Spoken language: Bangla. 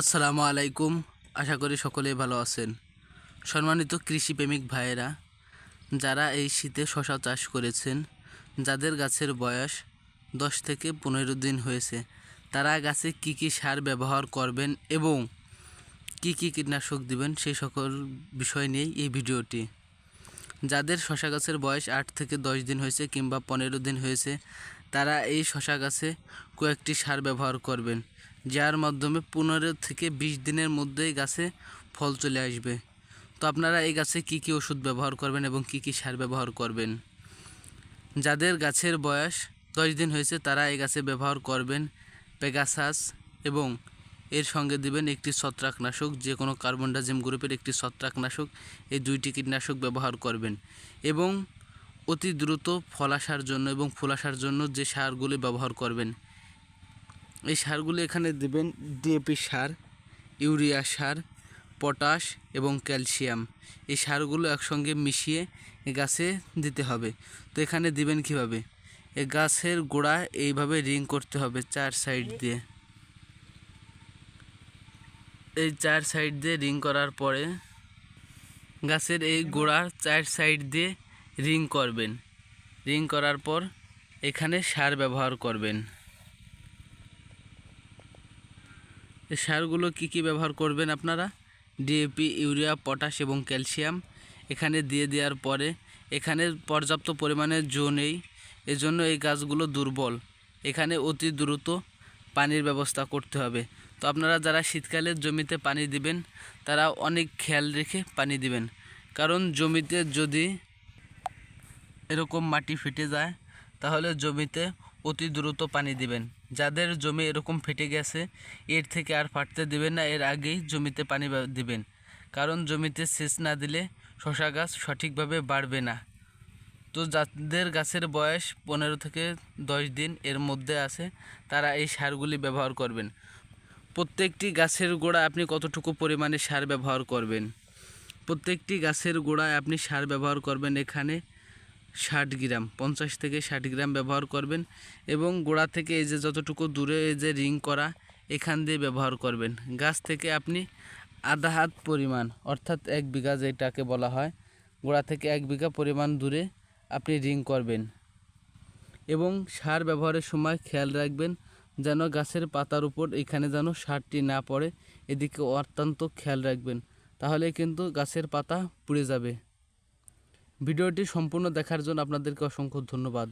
আসসালামু আলাইকুম। আশা করি সকলেই ভালো আছেন। সম্মানিত কৃষিপ্রেমিক ভাইয়েরা, যারা এই শীতে শশা চাষ করেছেন, যাদের গাছের বয়স দশ থেকে পনেরো দিন হয়েছে, তারা গাছে কি কি সার ব্যবহার করবেন এবং কি কি কীটনাশক দিবেন সেই সকল বিষয় নিয়েই এই ভিডিওটি। যাদের শশা গাছের বয়স আট থেকে দশ দিন হয়েছে কিংবা পনেরো দিন হয়েছে, তারা এই শশা গাছে কয়েকটি সার ব্যবহার করবেন। যার মাধ্যমে পনেরো থেকে বিশ দিনের মধ্যেই গাছে ফল চলে আসবে। তো আপনারা এই গাছে কি কি ওষুধ ব্যবহার করবেন এবং কি কি সার ব্যবহার করবেন? যাদের গাছের বয়স দশ দিন হয়েছে, তারা এই গাছে ব্যবহার করবেন পেগাসাস এবং এর সঙ্গে দিবেন একটি ছত্রাকনাশক, যে কোনো কার্বনডাজিম গ্রুপের একটি ছত্রাকনাশক, এই দুইটি কীটনাশক ব্যবহার করবেন। এবং অতি দ্রুত ফল আসার জন্য এবং ফুল আসার জন্য যে সারগুলি ব্যবহার করবেন এই সারগুলি এখানে দেবেন ডিএপি সার, ইউরিয়া সার, পটাশ এবং ক্যালসিয়াম। এই সারগুলো একসঙ্গে মিশিয়ে এ গাছে দিতে হবে। তো এখানে দিবেন কীভাবে? এই গাছের গোড়া এইভাবে রিং করতে হবে চার সাইড দিয়ে। এই চার সাইড দিয়ে রিং করার পরে গাছের এই গোড়ার চার সাইড দিয়ে রিং করবেন। রিং করার পর এখানে সার ব্যবহার করবেন। সারগুলো কি কি ব্যবহার করবেন আপনারা? ডিএপি ইউরিয়া, পটাশ এবং ক্যালসিয়াম। এখানে দিয়ে দেওয়ার পরে এখানে পর্যাপ্ত পরিমাণে জো নেই। এজন্য এই গাছগুলো দুর্বল। এখানে অতি দ্রুত পানির ব্যবস্থা করতে হবে। তো আপনারা যারা শীতকালে জমিতে পানি দিবেন, তারা অনেক খেয়াল রেখে পানি দিবেন। কারণ জমিতে যদি এরকম মাটি ফেটে যায়, তাহলে জমিতে অতি দ্রুত পানি দিবেন। যাদের জমি এরকম ফেটে গেছে, এর থেকে আর ফাটতে দেবেন না, এর আগেই জমিতে পানি দিবেন। কারণ জমিতে সেচ না দিলে শশা গাছ সঠিকভাবে বাড়বে না। তো যাদের গাছের বয়স পনেরো থেকে দশ দিন এর মধ্যে আছে, তারা এই সারগুলি ব্যবহার করবেন। প্রত্যেকটি গাছের গোড়া আপনি কতটুকু পরিমাণে সার ব্যবহার করবেন? প্রত্যেকটি গাছের গোড়ায় আপনি সার ব্যবহার করবেন এখানে ষাট গ্রাম, পঞ্চাশ থেকে ষাট গ্রাম ব্যবহার করবেন এবং গোড়া থেকে এই যে যতটুকু দূরে এই যে রিং করা, এখান দিয়ে ব্যবহার করবেন। গাছ থেকে আপনি আধা হাত পরিমাণ, অর্থাৎ এক বিঘা যেটাকে বলা হয়, গোড়া থেকে এক বিঘা পরিমাণ দূরে আপনি রিং করবেন। এবং সার ব্যবহারের সময় খেয়াল রাখবেন যেন গাছের পাতার উপর এখানে যেন সারটি না পড়ে, এদিকে অত্যন্ত খেয়াল রাখবেন, তাহলে কিন্তু গাছের পাতা পুড়ে যাবে। ভিডিওটি সম্পূর্ণ দেখার জন্য আপনাদেরকে অসংখ্য ধন্যবাদ।